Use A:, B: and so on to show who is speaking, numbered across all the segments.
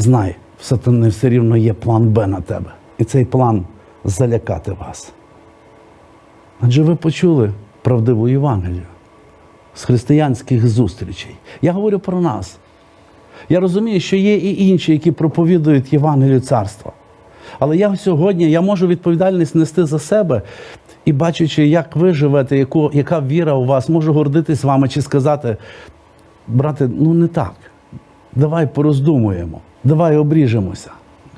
A: знай, в сатани все рівно є план Б на тебе. І цей план залякати вас. Адже ви почули правдиву Євангелію з християнських зустрічей. Я говорю про нас. Я розумію, що є і інші, які проповідують Євангелію царства. Але я сьогодні я можу відповідальність нести за себе і бачачи, як ви живете, яку, яка віра у вас, можу гордитись вами чи сказати, брате, ну не так. Давай пороздумуємо, давай обріжемося,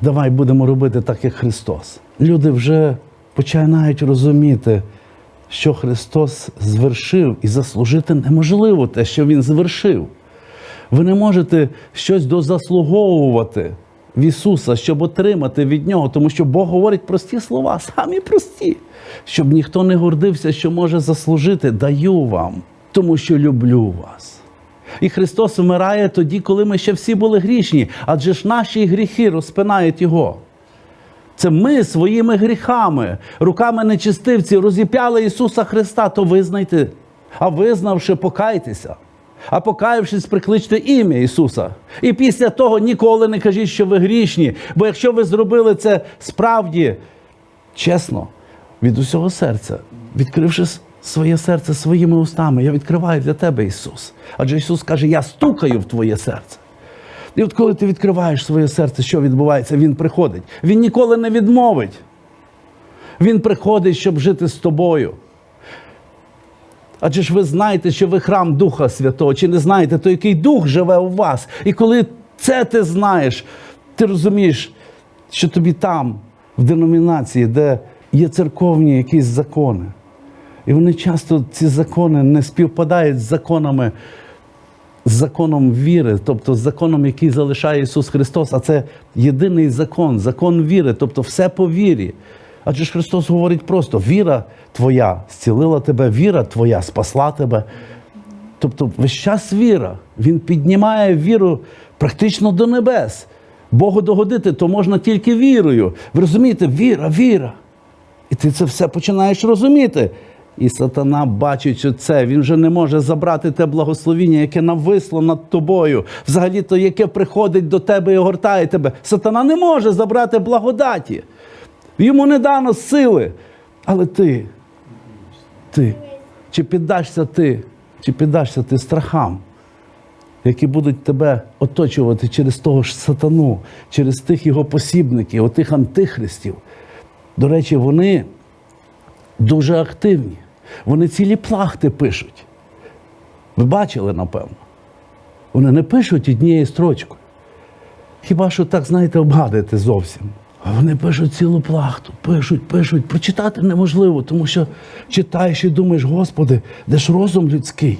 A: давай будемо робити так, як Христос. Люди вже починають розуміти, що Христос звершив, і заслужити неможливо те, що Він звершив. Ви не можете щось дозаслуговувати в Ісуса, щоб отримати від Нього, тому що Бог говорить прості слова, самі прості, щоб ніхто не гордився, що може заслужити. Даю вам, тому що люблю вас. І Христос вмирає тоді, коли ми ще всі були грішні, адже ж наші гріхи розпинають Його. Це ми своїми гріхами, руками нечистивці розіп'яли Ісуса Христа, то визнайте, а визнавши, покайтеся. А покаявшись, прикличте ім'я Ісуса. І після того ніколи не кажіть, що ви грішні. Бо якщо ви зробили це справді чесно, від усього серця, відкривши с- своє серце своїми устами, я відкриваю для тебе Ісус. Адже Ісус каже, я стукаю в твоє серце. І от коли ти відкриваєш своє серце, що відбувається? Він приходить. Він ніколи не відмовить. Він приходить, щоб жити з тобою. Адже ж ви знаєте, що ви храм Духа Святого, чи не знаєте, то який дух живе у вас. І коли це ти знаєш, ти розумієш, що тобі там, в деномінації, де є церковні якісь закони. І вони часто ці закони не співпадають з законами, з законом віри, тобто з законом, який залишає Ісус Христос, а це єдиний закон, закон віри, тобто все по вірі. Адже ж Христос говорить просто: віра твоя зцілила тебе, віра твоя спасла тебе. Тобто весь час віра. Він піднімає віру практично до небес. Богу догодити то можна тільки вірою. Ви розумієте, віра, віра. І ти це все починаєш розуміти. І сатана, бачить це, він вже не може забрати те благословіння, яке нависло над тобою, взагалі-то, яке приходить до тебе і огортає тебе. Сатана не може забрати благодаті. Йому не дано сили. Але ти, ти, чи піддашся ти, чи піддашся ти страхам, які будуть тебе оточувати через того ж сатану, через тих його посібників, отих антихристів. До речі, вони дуже активні. Вони цілі плахти пишуть. Ви бачили, напевно. Вони не пишуть однією строчкою. Хіба що так, знаєте, обгадити зовсім. А вони пишуть цілу плахту, пишуть, пишуть. Прочитати неможливо, тому що читаєш і думаєш, Господи, де ж розум людський?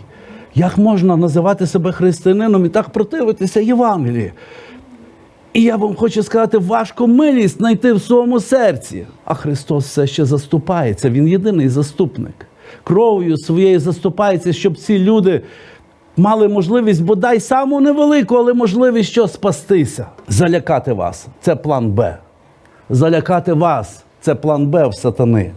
A: Як можна називати себе християнином і так противитися Євангелії? І я вам хочу сказати, важко милість знайти в своєму серці. А Христос все ще заступається. Він єдиний заступник. Кров'ю своєю заступається, щоб ці люди мали можливість, бодай саму невелику, але можливість що спастися. Залякати вас це план Б. Залякати вас це план Б в сатани.